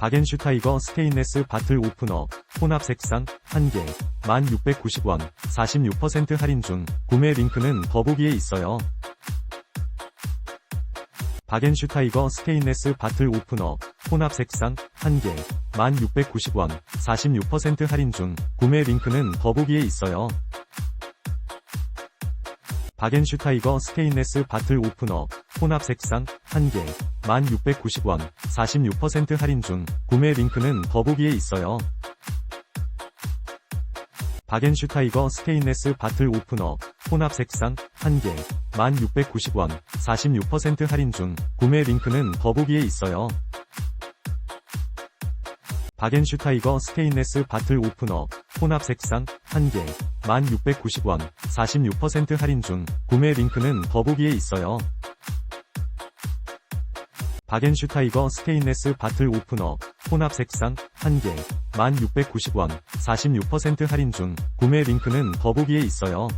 바겐슈타이거 스테인레스 바틀 오프너 혼합 색상 1개 1690원 46% 할인 중 구매 링크는 더보기에 있어요. 바겐슈타이거 스테인레스 바틀 오프너 혼합 색상 1개 1690원 46% 할인 중 구매 링크는 더보기에 있어요. 바겐슈타이거 스테인레스 바틀 오프너 혼합 색상 1개 1690원 46% 할인 중 구매 링크는 더보기에 있어요. 바겐슈타이거 스테인레스 바틀 오프너 혼합 색상 1개 1690원 46% 할인 중 구매 링크는 더보기에 있어요. 바겐슈타이거 스테인레스 바틀 오프너 혼합 색상 1개 1690원 46% 할인 중 구매 링크는 더보기에 있어요. 바겐슈타이거 스테인레스 바틀 오프너 혼합 색상 1개 1690원 46% 할인 중 구매 링크는 더보기에 있어요.